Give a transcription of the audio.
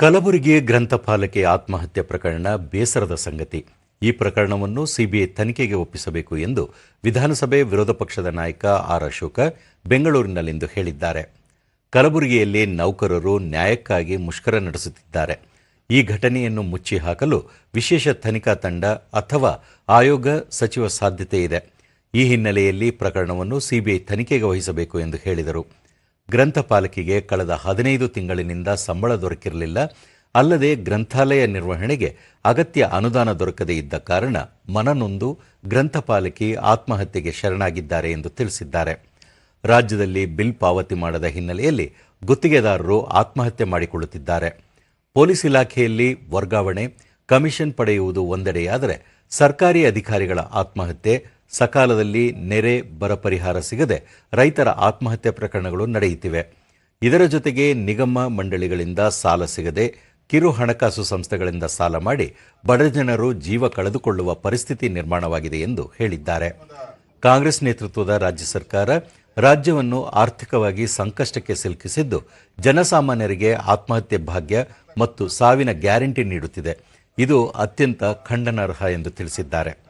ಕಲಬುರಗಿ ಗ್ರಂಥಪಾಲಕಿ ಆತ್ಮಹತ್ಯೆ ಪ್ರಕರಣ ಬೇಸರದ ಸಂಗತಿ. ಈ ಪ್ರಕರಣವನ್ನು ಸಿಬಿಐ ತನಿಖೆಗೆ ಒಪ್ಪಿಸಬೇಕು ಎಂದು ವಿಧಾನಸಭೆ ವಿರೋಧ ಪಕ್ಷದ ನಾಯಕ ಆರ್ ಅಶೋಕ ಬೆಂಗಳೂರಿನಲ್ಲಿಂದು ಹೇಳಿದ್ದಾರೆ. ಕಲಬುರಗಿಯಲ್ಲಿ ನೌಕರರು ನ್ಯಾಯಕ್ಕಾಗಿ ಮುಷ್ಕರ ನಡೆಸುತ್ತಿದ್ದಾರೆ. ಈ ಘಟನೆಯನ್ನು ಮುಚ್ಚಿ ಹಾಕಲು ವಿಶೇಷ ತನಿಖಾ ತಂಡ ಅಥವಾ ಆಯೋಗ ಸಚಿವ ಸಾಧ್ಯತೆ ಇದೆ. ಈ ಹಿನ್ನೆಲೆಯಲ್ಲಿ ಪ್ರಕರಣವನ್ನು ಸಿಬಿಐ ತನಿಖೆಗೆ ವಹಿಸಬೇಕು ಎಂದು ಹೇಳಿದರು. ಗ್ರಂಥಪಾಲಕಿಗೆ ಕಳೆದ ಹದಿನೈದು ತಿಂಗಳಿನಿಂದ ಸಂಬಳ ದೊರಕಿರಲಿಲ್ಲ. ಅಲ್ಲದೆ ಗ್ರಂಥಾಲಯ ನಿರ್ವಹಣೆಗೆ ಅಗತ್ಯ ಅನುದಾನ ದೊರಕದೇ ಇದ್ದ ಕಾರಣ ಮನನೊಂದು ಗ್ರಂಥಪಾಲಕಿ ಆತ್ಮಹತ್ಯೆಗೆ ಶರಣಾಗಿದ್ದಾರೆ ಎಂದು ತಿಳಿಸಿದ್ದಾರೆ. ರಾಜ್ಯದಲ್ಲಿ ಬಿಲ್ ಪಾವತಿ ಮಾಡದ ಹಿನ್ನೆಲೆಯಲ್ಲಿ ಗುತ್ತಿಗೆದಾರರು ಆತ್ಮಹತ್ಯೆ ಮಾಡಿಕೊಳ್ಳುತ್ತಿದ್ದಾರೆ. ಪೊಲೀಸ್ ಇಲಾಖೆಯಲ್ಲಿ ವರ್ಗಾವಣೆ ಕಮಿಷನ್ ಪಡೆಯುವುದು ಒಂದೆಡೆಯಾದರೆ ಸರ್ಕಾರಿ ಅಧಿಕಾರಿಗಳ ಆತ್ಮಹತ್ಯೆ, ಸಕಾಲದಲ್ಲಿ ನೆರೆ ಬರ ಪರಿಹಾರ ಸಿಗದೆ ರೈತರ ಆತ್ಮಹತ್ಯೆ ಪ್ರಕರಣಗಳು ನಡೆಯುತ್ತಿವೆ. ಇದರ ಜೊತೆಗೆ ನಿಗಮ ಮಂಡಳಿಗಳಿಂದ ಸಾಲ ಸಿಗದೆ ಕಿರು ಹಣಕಾಸು ಸಂಸ್ಥೆಗಳಿಂದ ಸಾಲ ಮಾಡಿ ಬಡಜನರು ಜೀವ ಕಳೆದುಕೊಳ್ಳುವ ಪರಿಸ್ಥಿತಿ ನಿರ್ಮಾಣವಾಗಿದೆ ಎಂದು ಹೇಳಿದ್ದಾರೆ. ಕಾಂಗ್ರೆಸ್ ನೇತೃತ್ವದ ರಾಜ್ಯ ಸರ್ಕಾರ ರಾಜ್ಯವನ್ನು ಆರ್ಥಿಕವಾಗಿ ಸಂಕಷ್ಟಕ್ಕೆ ಸಿಲುಕಿಸಿದ್ದು, ಜನಸಾಮಾನ್ಯರಿಗೆ ಆತ್ಮಹತ್ಯೆ ಭಾಗ್ಯ ಮತ್ತು ಸಾವಿನ ಗ್ಯಾರಂಟಿ ನೀಡುತ್ತಿದೆ. ಇದು ಅತ್ಯಂತ ಖಂಡನಾರ್ಹ ಎಂದು ತಿಳಿಸಿದ್ದಾರೆ.